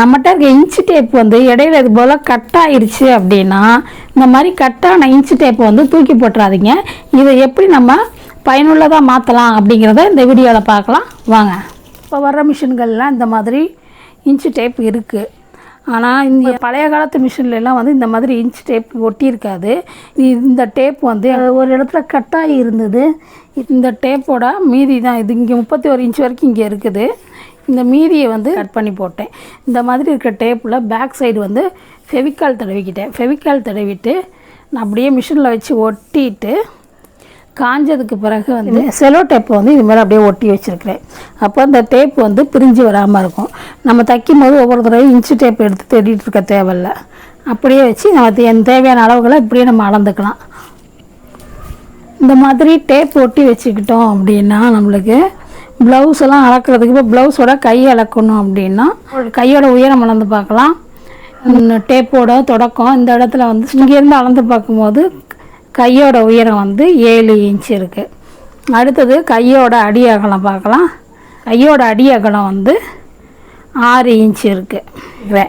நம்மகிட்ட இருக்க inch tape வந்து இடையில இது போல் கட் ஆயிடுச்சு அப்படின்னா இந்த மாதிரி கட்டான இன்ச்சு டேப் வந்து தூக்கி போட்டுறாதீங்க. இதை எப்படி நம்ம பயனுள்ளதாக மாற்றலாம் அப்படிங்கிறத இந்த வீடியோவில் பார்க்கலாம். வாங்க. இப்போ வர்ற மிஷின்கள்லாம் இந்த மாதிரி இன்ச்சு டேப் இருக்குது ஆனால் இந்த பழைய காலத்து மிஷின்ல எல்லாம் வந்து இந்த மாதிரி இன்ச் டேப் ஒட்டியிருக்காது. இந்த டேப் வந்து ஒரு இடத்துல கட்டாகி இருந்தது. இந்த டேப்போட மீதி தான். இது இங்கே முப்பத்தி ஒரு இன்ச் வரைக்கும் இங்கே இருக்குது. இந்த மீதியை வந்து கட் பண்ணி போட்டேன். இந்த மாதிரி இருக்க டேப்பில் பேக் சைடு வந்து ஃபெவிக்கால் தடவிக்கிட்டேன். ஃபெவிக்கால் தடவிட்டு நான் அப்படியே மிஷினில் வச்சு ஒட்டிட்டு காஞ்சதுக்கு பிறகு வந்து செலோ டேப் வந்து இது மாதிரி அப்படியே ஒட்டி வச்சுருக்கிறேன். அப்போ அந்த டேப் வந்து பிரிஞ்சு வராமல் இருக்கும். நம்ம தைக்கும் போது ஒவ்வொரு தடவையும் இன்ச்சு டேப் எடுத்து தேடிட்டு இருக்க தேவையில்ல. அப்படியே வச்சு நமக்கு தே- தேவையான அளவுகளை இப்படியே நம்ம அளந்துக்கலாம். இந்த மாதிரி டேப் ஒட்டி வச்சுக்கிட்டோம் அப்படின்னா நம்மளுக்கு ப்ளவுஸ் எல்லாம் அளக்கிறதுக்கு இப்போ ப்ளவுஸோட கை அளக்கணும் அப்படின்னா கையோட உயரம் அளந்து பார்க்கலாம். டேப்போட தொடக்கம். இந்த இடத்துல வந்து இங்கேருந்து அளந்து பார்க்கும்போது கையோட உயரம் வந்து ஏழு இன்ச் இருக்குது அடுத்தது கையோட அடி அகலம் பார்க்கலாம். கையோட அடி அகலம் வந்து ஆறு இன்ச் இருக்குது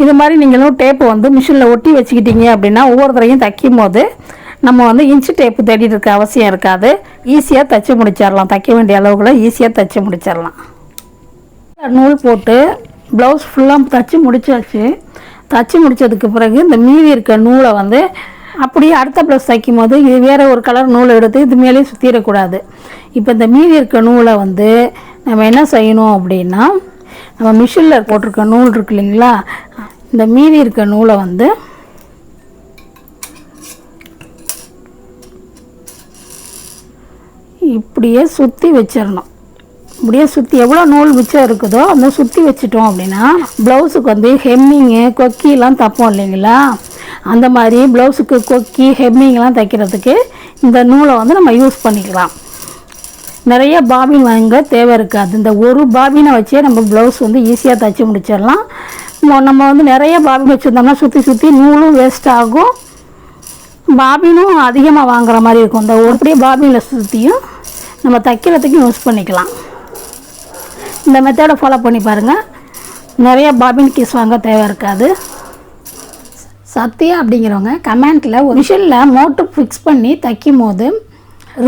இது. மாதிரி நீங்களும் டேப்பு வந்து மிஷினில் ஒட்டி வச்சுக்கிட்டீங்க அப்படின்னா ஒவ்வொரு தடவையும் தைக்கும் போது நம்ம வந்து இன்ச்சு டேப்பு தேடிட்டு இருக்க அவசியம் இருக்காது. ஈஸியாக தைச்சி முடிச்சிடலாம் தைக்க வேண்டிய அளவுகளை ஈஸியாக தைச்சி முடிச்சிடலாம் நூல் போட்டு ப்ளவுஸ் ஃபுல்லாக தைச்சி முடிச்சாச்சு. தைச்சி முடித்ததுக்கு பிறகு இந்த மீதி இருக்க நூலை வந்து அப்படியே அடுத்த ப்ளவுஸ் தைக்கும் போது இது வேறு ஒரு கலர் நூலை எடுத்து இது மேலேயே சுற்றிடக்கூடாது இப்போ இந்த மீதி இருக்க நூலை வந்து நம்ம என்ன செய்யணும் அப்படின்னா நம்ம மிஷினில் போட்டிருக்க நூல் இருக்கு இல்லைங்களா? இந்த மீதி இருக்க நூலை வந்து இப்படியே சுற்றி வச்சிடணும் இப்படியே சுற்றி எவ்வளோ நூல் மிச்சம் இருக்குதோ அந்த சுற்றி வச்சிட்டோம் அப்படின்னா ப்ளவுஸுக்கு வந்து ஹெம்மிங்கு கொக்கிலாம் தைப்போம் இல்லைங்களா? அந்த மாதிரி ப்ளவுஸுக்கு கொக்கி ஹெம்மிங்லாம் தைக்கிறதுக்கு இந்த நூலை வந்து நம்ம யூஸ் பண்ணிக்கலாம். நிறைய பாபின் வாங்க தேவை இருக்காது. இந்த ஒரு பாபினை வச்சே நம்ம ப்ளவுஸ் வந்து ஈஸியாக தைச்சி முடிச்சிடலாம் நம்ம வந்து நிறைய பாபின் வச்சுருந்தோம்னா சுற்றி சுற்றி நூலும் வேஸ்ட் ஆகும். பாபினும் அதிகமாக வாங்குற மாதிரி இருக்கும். இந்த அப்படியே பாபினில் சுற்றியும் நம்ம தைக்கிறதுக்கும் யூஸ் பண்ணிக்கலாம். இந்த மெத்தடை ஃபாலோ பண்ணி பாருங்கள் நிறைய பாபின் கீஸ் வாங்க தேவை இருக்காது. சத்யா அப்படிங்கிறவங்க கமெண்ட்டில் ஒரு மிஷினில் மோட்டர் ஃபிக்ஸ் பண்ணி தைக்கும் போது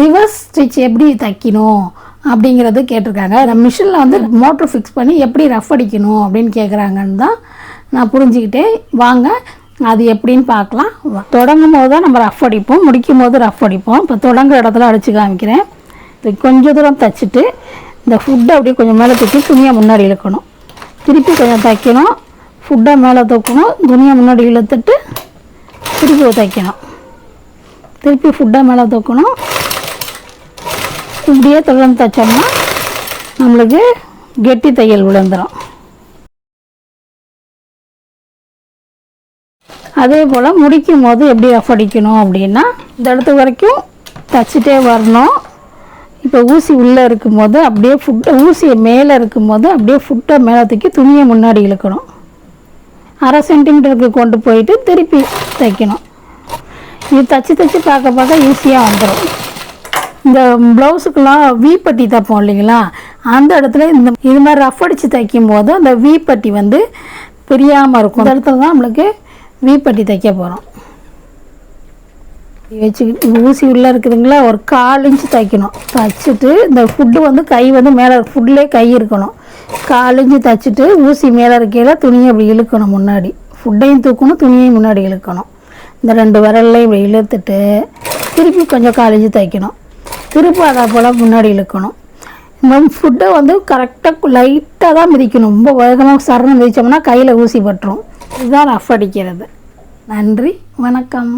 ரிவர்ஸ் ஸ்டிச் எப்படி தைக்கணும் அப்படிங்கிறது கேட்டிருக்காங்க. நம்ம மிஷினில் வந்து மோட்ரு ஃபிக்ஸ் பண்ணி எப்படி ரஃப் அடிக்கணும் அப்படின்னு கேட்குறாங்கன்னு தான் நான் புரிஞ்சுக்கிட்டேன். வாங்க அது எப்படின்னு பார்க்கலாம். தொடங்கும் போது தான் நம்ம ரஃப் அடிப்போம் முடிக்கும் போது ரஃப் அடிப்போம். இப்போ தொடங்குற இடத்துல அடித்து காமிக்கிறேன். கொஞ்சம் தூரம் தைச்சிட்டு இந்த ஃபுட்டை அப்படியே கொஞ்சம் மேலே தூக்கி துணியை முன்னாடி இழுக்கணும். திருப்பி கொஞ்சம் தைக்கணும். ஃபுட்டை மேலே தூக்கணும். துணியை முன்னாடி இழுத்துட்டு திருப்பி தைக்கணும். திருப்பி ஃபுட்டை மேலே தூக்கணும். இப்படியே தொடர்ந்து தைச்சோம்னா நம்மளுக்கு கெட்டி தையல் விழுந்துடும் அதே போல் முடிக்கும் போது எப்படி ரஃப் அடிக்கணும் அப்படின்னா இந்த இடத்து வரைக்கும் தைச்சிட்டே வரணும். இப்போ ஊசி உள்ளே இருக்கும் போது அப்படியே ஃபுட்டை ஊசியை மேலே இருக்கும் போது அப்படியே ஃபுட்டை மேலே தூக்கி துணியை முன்னாடி இழுக்கணும். அரை சென்டிமீட்டருக்கு கொண்டு போயிட்டு திருப்பி தைக்கணும். இது தச்சு தச்சு பார்க்க பார்க்க ஈஸியாக வந்துடும் இந்த ப்ளவுஸுக்கெல்லாம் வீப்பட்டி பட்டி தைப்போம் இல்லைங்களா? அந்த இடத்துல இந்த இது மாதிரி ரஃப் அடித்து தைக்கும் போது அந்த வீப்பட்டி பட்டி வந்து பிரியாமல் இருக்கும். அந்த இடத்துல தான் நம்மளுக்கு வீப்பட்டி பட்டி தைக்க போகிறோம் வச்சுக்கிட்டு ஊசி உள்ளே இருக்குதுங்களா ஒரு கால் இன்ச்சு தைக்கணும். தைச்சிட்டு இந்த ஃபுட்டு வந்து கை வந்து மேலே ஃபுட்லே கை இருக்கணும். கால் இன்ச்சு தைச்சிட்டு ஊசி மேலே இருக்கையில் துணியை அப்படி இழுக்கணும் முன்னாடி. ஃபுட்டையும் தூக்கணும் துணியையும் முன்னாடி இழுக்கணும். இந்த ரெண்டு விரல்லையும் இப்படி இழுத்துட்டு திருப்பி கொஞ்சம் கால் இன்ச்சு தைக்கணும். திருப்பி அதை போல் முன்னாடி இழுக்கணும். இந்த ஃபுட்டை வந்து கரெக்டாக லைட்டாக தான் மிதிக்கணும். ரொம்ப வேகமாக சரணம் மிதிச்சோம்னா கையில் ஊசி பட்டுரும். இதுதான் ரஃப் அடிக்கிறது. நன்றி வணக்கம்.